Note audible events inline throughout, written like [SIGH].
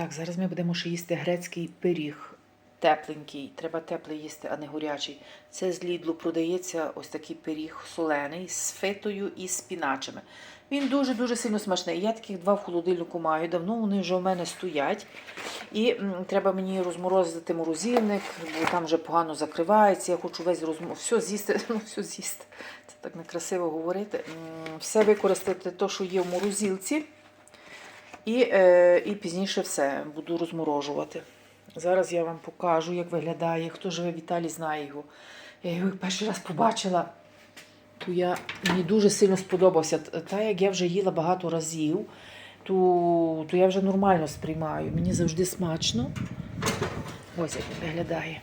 Так, зараз ми будемо ще їсти грецький пиріг. Тепленький. Треба теплий їсти, а не горячий. Це з Лідлу продається ось такий пиріг солений з фитою і спіначами. Він дуже-дуже сильно смачний. Я таких два в холодильнику маю. Давно вони вже у мене стоять. І треба мені розморозити морозильник, бо там вже погано закривається. Я хочу весь розмор... все з'їсти. [LAUGHS] Ну, все з'їсти. Це так некрасиво говорити. Все використати те, що є в морозилці. І, е, і пізніше все буду розморожувати. Зараз я вам покажу, як виглядає. Хто живе в Італії, знає його. Я його перший раз побачила. То я, мені дуже сильно сподобався. Та як я вже їла багато разів, то, то я вже нормально сприймаю. Мені завжди смачно. Ось як він виглядає.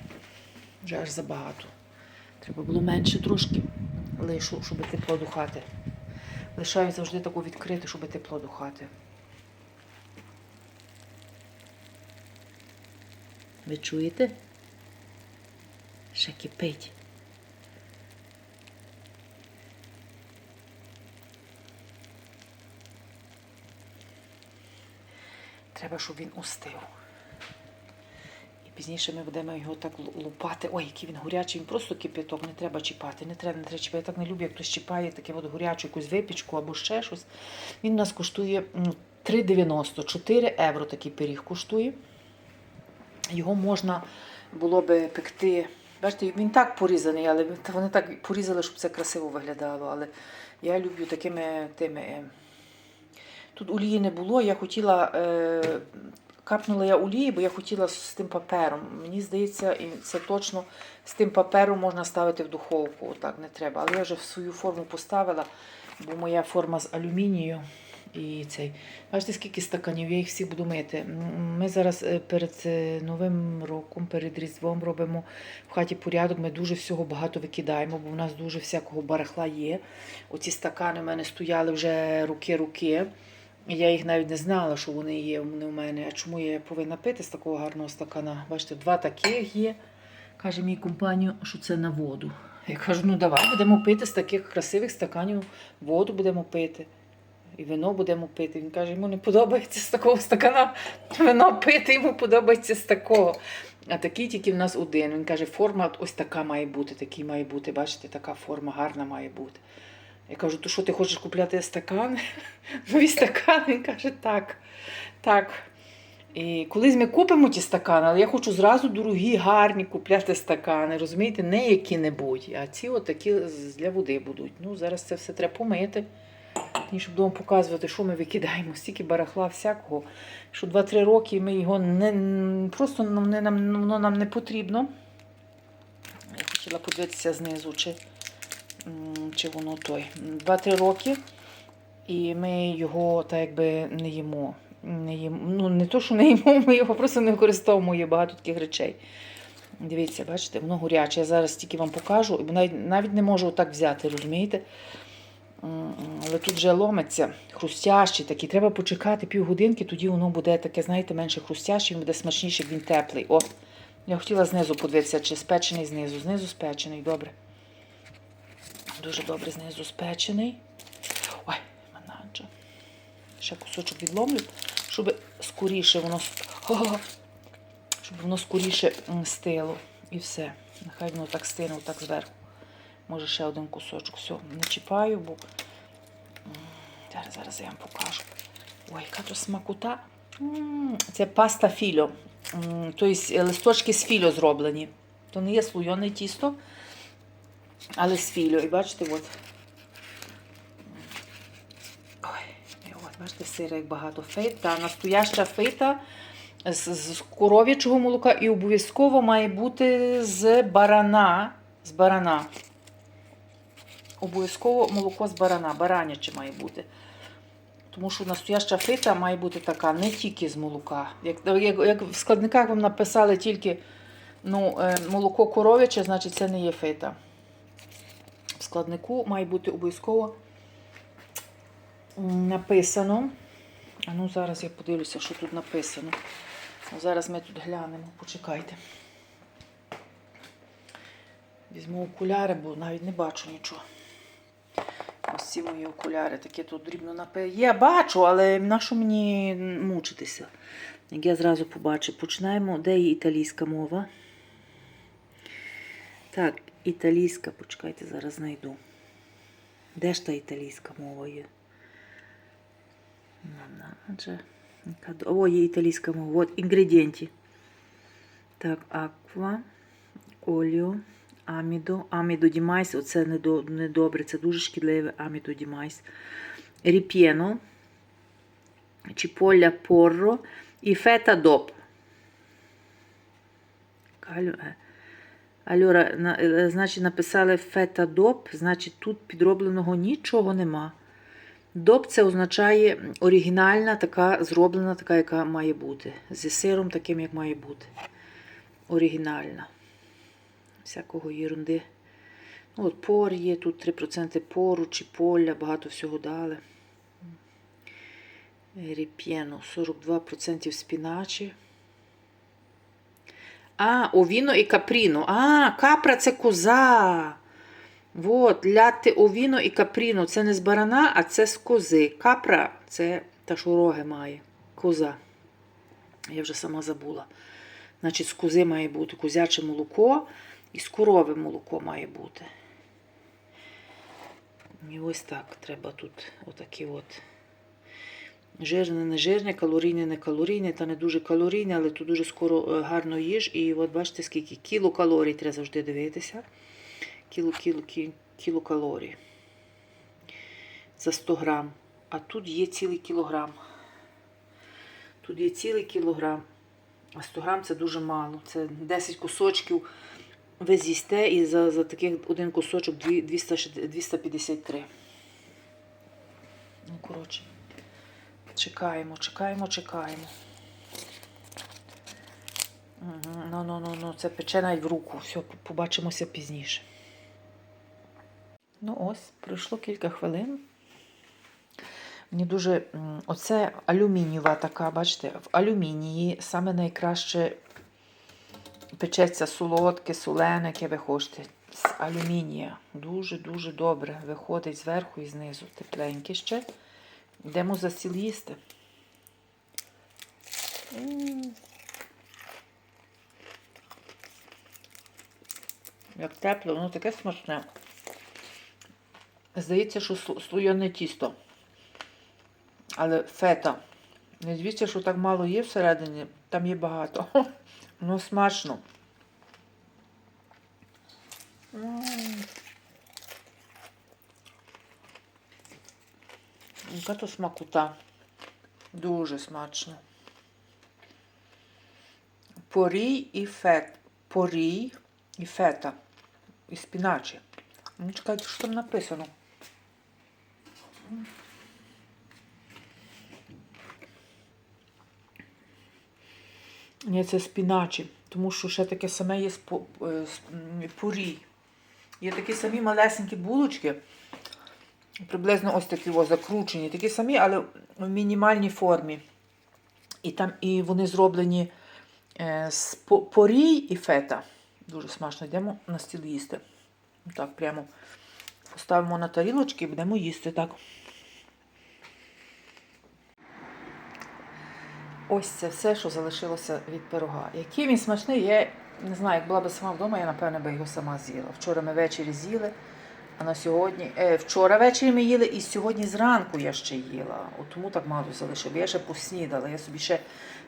Вже аж забагато. Треба було менше трошки лишу, щоб тепло до хати. Лишаю завжди таку відкриту, щоб тепло до Ви чуєте? Ще кипить. Треба, щоб він устив. І пізніше ми будемо його так лупати. Ой, який він горячий, він просто кипяток, не треба чіпати, не треба, не треба чіпати. Я так не люблю, як хтось чіпає таке от горячу якусь випічку або ще щось. Він у нас коштує м, 3,90, 4 євро такий пиріг коштує. Його можна було би пекти. Бачите, він так порізаний, але вони так порізали, щоб це красиво виглядало. Але я люблю такими тими. е, Тут олії не було, я хотіла. Е, капнула я олії, бо я хотіла з тим папером. Мені здається, і це точно з тим папером можна ставити в духовку. Отак не треба. Але я вже в свою форму поставила, бо моя форма з алюмінію. І цей. Бачите, скільки стаканів, я їх всі буду мити. Ми зараз е, перед е, Новим роком, перед Різдвом робимо в хаті порядок. Ми дуже всього багато викидаємо, бо в нас дуже всякого барахла є. Оці стакани в мене стояли вже руки-руки. Я їх навіть не знала, що вони є у мене. А чому я повинна пити з такого гарного стакана? Бачите, два таких є. Каже мій компанію, що це на воду. Я кажу, ну давай будемо пити з таких красивих стаканів, воду будемо пити. І вино будемо пити. Він каже, йому не подобається з такого стакана вино пити, йому подобається з такого. А такий тільки в нас один. Він каже, форма ось така має бути, такий має бути. Бачите, така форма гарна має бути. Я кажу, то що ти хочеш купляти стакан? [LAUGHS] Нові стакани? Він каже, так. так. І колись ми купимо ті стакани, але я хочу зразу дорогі, гарні купляти стакани. Розумієте, не які-небудь, а ці от такі для води будуть. Ну, зараз це все треба помити. Щоб вдома показувати, що ми викидаємо, стільки барахла всякого, що 2-3 роки ми його не просто не нам воно нам не потрібно. Я хотіла подивитися знизу, чи, чи воно той. 2-3 роки, і ми його так якби не їмо. Не. Ну, не то, що не їмо, ми його просто не використовуємо, є багато таких речей. Дивіться, бачите, воно горяче. Я зараз тільки вам покажу, і навіть, навіть не можу отак взяти, розумієте? Але тут вже ломиться, хрустящий такий. Треба почекати півгодинки, тоді воно буде таке, знаєте, менше хрустяще, він буде смачніше, він теплий. О, я хотіла знизу подивитися, чи спечений знизу. Знизу спечений, добре. Дуже добре знизу спечений. Ой, манаджа. Ще кусочок відломлю, щоб скоріше воно щоб воно скоріше стило. І все. Нехай воно так стине, так зверху. Може ще один кусочок. Все, не чіпаю, бо зараз, зараз я вам покажу. Ой, яка то смакота. М, Це паста фільо. М, Тобто листочки з фільо зроблені. То не є слойоне тісто, але з фільо. І бачите, от. Ой, от, бачите, сира як багато фейта. Настояща фейта з, з коров'ячого молока і обов'язково має бути з барана. З барана. Обов'язково молоко з барана, бараняче має бути. Тому що настояща фита має бути така, не тільки з молока. Як, як, як в складниках вам написали тільки ну, е, молоко коров'яче, значить це не є фита. В складнику має бути обов'язково написано. А ну зараз я подивлюся, що тут написано. Зараз ми тут глянемо, почекайте. Візьму окуляри, бо навіть не бачу нічого. Ці мої окуляри такі тут дрібно напи. Я бачу, але на що мені мучитися? Як я зразу побачу. Починаємо. Де є італійська мова? Так, італійська, почекайте, зараз знайду. Де ж та італійська мова є? О, є італійська мова. От інгредієнти. Так, аква, оліо, амідо, амідо ді оце недо- недобре, це дуже шкідливе амідо ді. Ріп'єно, чіполля порро і фета доп. Е. Альора, е, значить, написали фета доп, значить тут підробленого нічого нема. Доп це означає оригінальна, така зроблена, така, яка має бути. Зі сиром таким, як має бути. Оригінальна. Всякого єрунди. Ну, от пор є, тут 3% пору, чи поля, багато всього дали. Ріп'єно, 42% спіначі. А, овіно і капріно. А, капра це коза. Вот, ляти овіно і капріно. Це не з барана, а це з кози. Капра це та, що роги має. Коза. Я вже сама забула. Значить, з кози має бути козяче молоко і з корови молоко має бути. І ось так треба тут отакі от. Жирне, не жирне, калорійне, не калорійне, та не дуже калорійне, але тут дуже скоро е, гарно їж. І от бачите, скільки кілокалорій треба завжди дивитися. Кіло, кіло, кі- кілокалорій за 100 грам. А тут є цілий кілограм. Тут є цілий кілограм. А 100 грам це дуже мало. Це 10 кусочків ви з'їсте і за, за таких один кусочок 253. Ну, коротше. Чекаємо, чекаємо, чекаємо. Ну, ну, ну, ну, це пече навіть в руку. Все, побачимося пізніше. Ну, ось, пройшло кілька хвилин. Мені дуже. Оце алюмінієва така, бачите, в алюмінії саме найкраще печеться солодке, солене, яке ви хочете. З алюмінія. Дуже-дуже добре. Виходить зверху і знизу. Тепленьке ще. Йдемо за стіл їсти. Як тепле, воно таке смачне. Здається, що сло- слоєне тісто. Але фета. Не дивіться, що так мало є всередині, там є багато. [LAUGHS] Воно смачно. Яка то смакота. Дуже смачно. Порій і фет. Порій і фета. І спіначі. Ну, чекайте, що там написано. Це спіначі, тому що ще таке саме є е, порій. Є такі самі малесенькі булочки, приблизно ось такі ось закручені, такі самі, але в мінімальній формі. І там і вони зроблені е, з порій і фета. Дуже смачно. Йдемо на стіл їсти. Так, прямо поставимо на тарілочки і будемо їсти так. Ось це все, що залишилося від пирога. Який він смачний, я не знаю, як була б сама вдома, я напевно би його сама з'їла. Вчора ми ввечері з'їли, а на сьогодні. Е, вчора ввечері ми їли, і сьогодні зранку я ще їла. От тому так мало залишив. Я ще поснідала. Я собі ще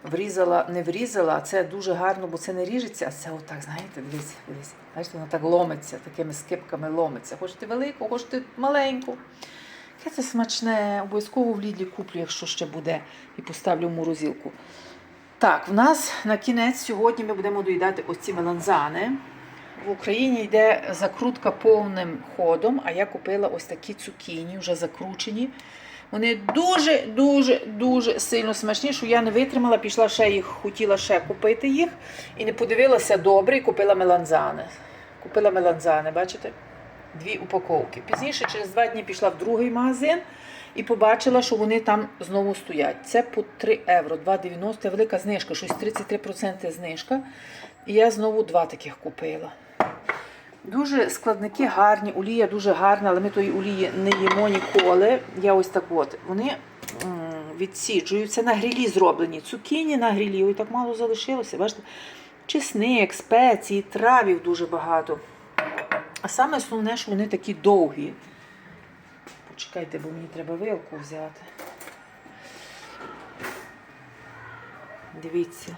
врізала, не врізала, а це дуже гарно, бо це не ріжеться, а це отак, знаєте, дивись, дивись. Бачите, воно так ломиться, такими скипками ломиться. Хочете велику, хочете маленьку. Яке це смачне, обов'язково в Лідлі куплю, якщо ще буде, і поставлю в морозилку. Так, в нас на кінець сьогодні ми будемо доїдати оці меланзани. В Україні йде закрутка повним ходом, а я купила ось такі цукіні, вже закручені. Вони дуже, дуже, дуже сильно смачні, що я не витримала, пішла ще їх, хотіла ще купити їх і не подивилася добре і купила меланзани. Купила меланзани, бачите? Дві упаковки. Пізніше, через два дні, пішла в другий магазин і побачила, що вони там знову стоять. Це по 3 євро, 2,90 велика знижка, щось 33% знижка. І я знову два таких купила. Дуже складники гарні, олія дуже гарна, але ми тої олії не їмо ніколи. Я ось так от. Вони відсіджуються на грилі зроблені. Цукіні на грилі, ой, так мало залишилося. Бачите? Чесник, спеції, травів дуже багато. А саме основне, що вони такі довгі. Почекайте, бо мені треба вилку взяти. Дивіться.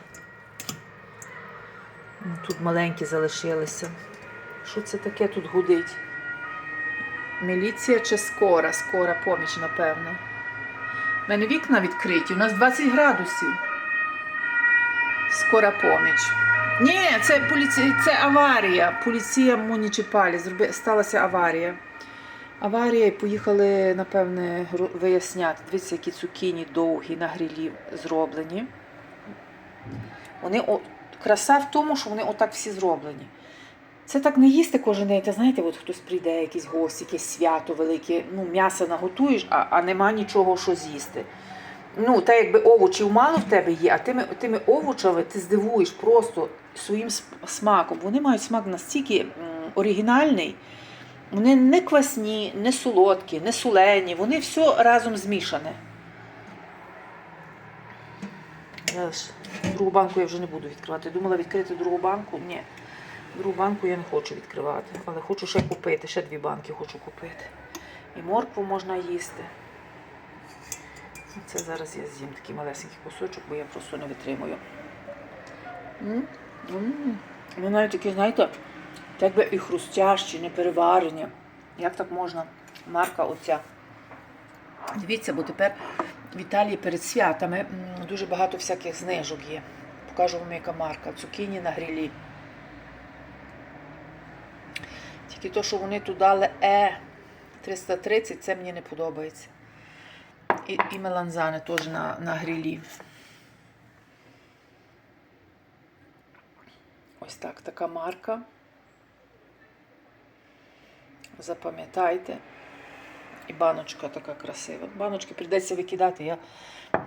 Ну, Тут маленькі залишилися. Що це таке тут гудить? Міліція чи скора? Скора поміч, напевно. У мене вікна відкриті, у нас 20 градусів. Скора поміч. Ні, це поліція, це аварія. Поліція муніципалі. Зроби... Сталася аварія. Аварія і поїхали, напевне, виясняти. Дивіться, які цукіні довгі на грилі зроблені. Вони о... краса в тому, що вони отак всі зроблені. Це так не їсти кожен день. Та знаєте, от хтось прийде, якийсь гость, якесь свято велике, ну, м'ясо наготуєш, а, а нема нічого, що з'їсти. Ну, та якби овочів мало в тебе є, а тими, тими овочами ти здивуєш просто своїм смаком. Вони мають смак настільки оригінальний. Вони не квасні, не солодкі, не солені, вони все разом змішане. Другу банку я вже не буду відкривати. Думала відкрити другу банку. Ні. Другу банку я не хочу відкривати, але хочу ще купити, ще дві банки хочу купити. І моркву можна їсти. Це зараз я з'їм такий малесенький кусочок, бо я просто не витримую. Вони навіть такі, знаєте, так би і хрустящі, не переварені. Як так можна? Марка оця. Дивіться, бо тепер в Італії перед святами дуже багато всяких знижок є. Покажу вам, яка марка. Цукіні на грилі. Тільки то, що вони тут дали Е 330, це мені не подобається. І, і меланзани теж на, на грилі. Ось так, така марка. Запам'ятайте. І баночка така красива. Баночки прийдеться викидати. Я,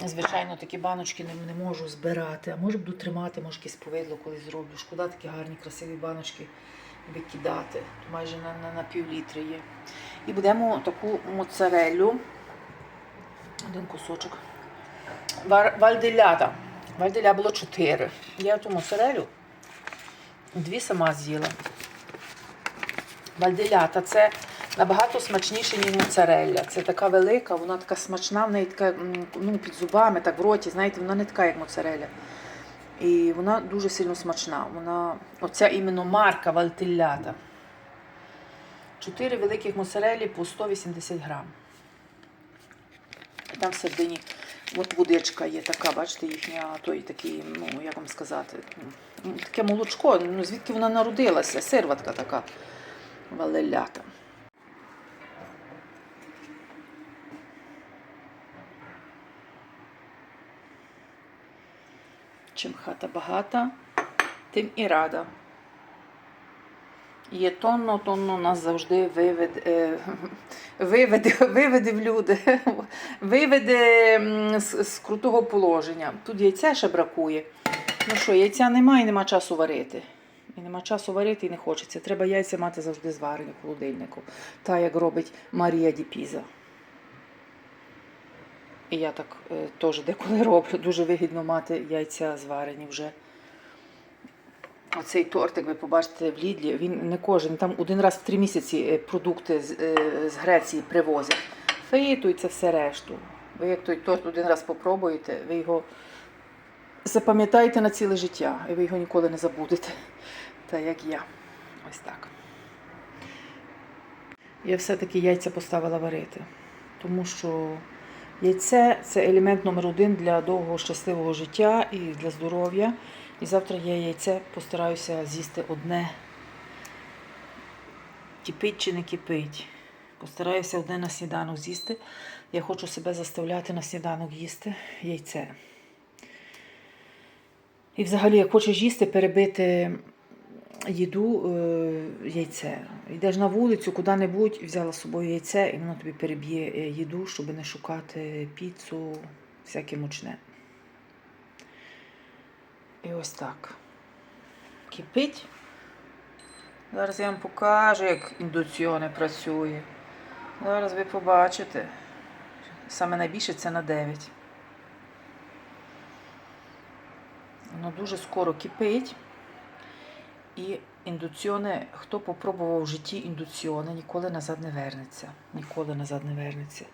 звичайно, такі баночки не, не можу збирати. А може буду тримати, може якесь повидло колись зроблю. Шкода такі гарні, красиві баночки викидати. Майже на, на, на пів літри є. І будемо таку моцареллю. Один кусочок. Вальделята. Вальделя було чотири. Я ту моцарелю дві сама з'їла. Вальделята це набагато смачніше, ніж моцарелля. Це така велика, вона така смачна, в неї така ну, під зубами, так в роті, знаєте, вона не така, як моцарелля. І вона дуже сильно смачна. Вона, оця іменно марка Вальтелята. Чотири великих моцарелі по 180 грам. Там всередині от водичка є така, бачите, їхня, той такий, ну, як вам сказати, таке молочко, ну, звідки вона народилася, сирватка така валелята. Чим хата багата, тим і рада. Є тонно, тонно нас завжди виведе, [LAUGHS] виведе, виведе в люди, [LAUGHS] виведе з, з крутого положення. Тут яйця ще бракує. Ну що, яйця немає і нема часу варити. І нема часу варити і не хочеться. Треба яйця мати завжди зварені в холодильнику. Та як робить Марія Ді Піза. І я так е, теж деколи [LAUGHS] роблю. Дуже вигідно мати яйця зварені вже. Оцей тортик, ви побачите в Лідлі, він не кожен, там один раз в три місяці е, продукти з, е, з Греції і це все решту. Ви як той торт один раз попробуєте, ви його запам'ятаєте на ціле життя, і ви його ніколи не забудете. Та як я. Ось так. Я все-таки яйця поставила варити, тому що яйце це елемент номер один для довгого щасливого життя і для здоров'я. І завтра я яйце постараюся з'їсти одне. Кипить чи не кипить. Постараюся одне на сніданок з'їсти. Я хочу себе заставляти на сніданок їсти яйце. І взагалі, як хочеш їсти, перебити їду е, яйце. Йдеш на вулицю, куди-небудь, взяла з собою яйце, і воно тобі переб'є е, їду, щоб не шукати піцу, всяке мучне. І ось так. Кипить. Зараз я вам покажу, як індуціоне працює. Зараз ви побачите. Саме найбільше це на 9. Воно дуже скоро кипить. І індуціоне, хто попробував в житті індуціоне, ніколи назад не вернеться. Ніколи назад не вернеться.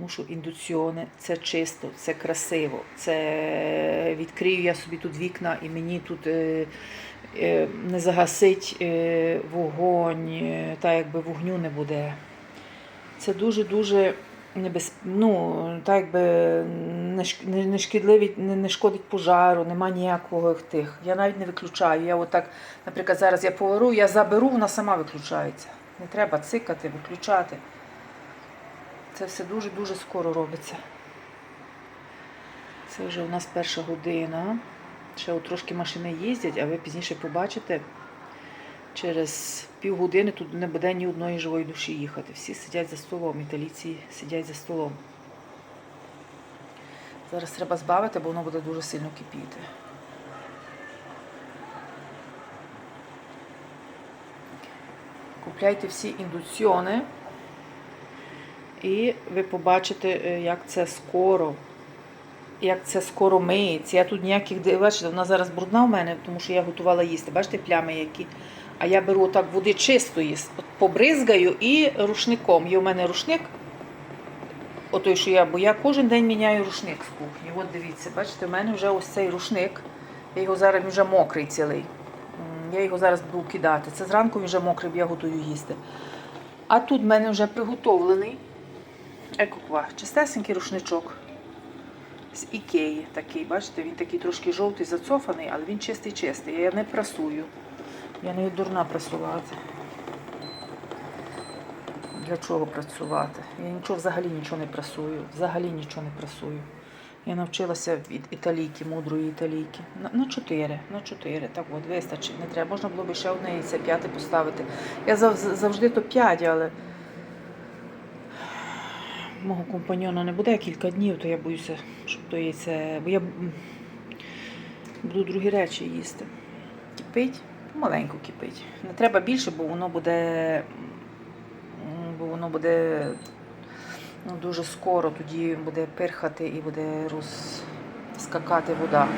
Тому що індуціоне це чисто, це красиво. Це відкрию я собі тут вікна і мені тут е, е, не загасить е, вогонь, е, та якби вогню не буде. Це дуже-дуже небез... ну, так якби не, шк- не, не, шкідливі, не, шкодить пожару, нема ніякого тих. Я навіть не виключаю. Я отак, наприклад, зараз я повару, я заберу, вона сама виключається. Не треба цикати, виключати. Це все дуже-дуже скоро робиться. Це вже у нас перша година. Ще трошки машини їздять, а ви пізніше побачите, через півгодини тут не буде ні одної живої душі їхати. Всі сидять за столом, італійці сидять за столом. Зараз треба збавити, бо воно буде дуже сильно кипіти. Купляйте всі індуціони. І ви побачите, е, як це скоро. Як це скоро миється. Я тут ніяких бачите, вона зараз брудна в мене, тому що я готувала їсти. Бачите, плями які. А я беру отак води чистої, побризгаю і рушником. Є у мене рушник. Отой, що я, бо я кожен день міняю рушник з кухні. От дивіться, бачите, у мене вже ось цей рушник. Я його зараз вже мокрий цілий. Я його зараз буду кидати. Це зранку він вже мокрий, бо я готую їсти. А тут в мене вже приготовлений екоква, чистесенький рушничок з ікеї такий. Бачите, він такий трошки жовтий, зацофаний, але він чистий чистий. Я не прасую. Я не дурна прасувати. Для чого працювати? Я нічого взагалі нічого не прасую. Взагалі нічого не прасую. Я навчилася від італійки, мудрої італійки. На, на чотири, на чотири. Так от вистачить. Не треба. Можна було б ще одне яйце п'яте поставити. Я зав- завжди то п'ять, але мого компаньона не буде кілька днів, то я боюся, щоб то яйце. Бо я буду другі речі їсти. Кипить, маленько кипить. Не треба більше, бо воно буде. Бо воно буде ну, дуже скоро, тоді буде пирхати і буде розскакати вода.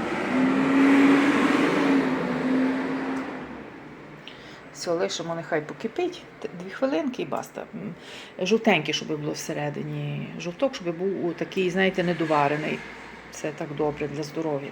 Все, лишимо, нехай покипить. Дві хвилинки і баста. Жовтенький, щоб було всередині. Жовток, щоб був такий, знаєте, недоварений. Це так добре для здоров'я.